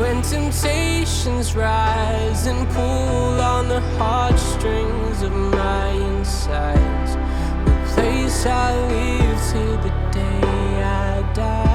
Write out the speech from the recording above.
When temptations rise and pull on the heartstrings of my insides, the place I leave till the day I die.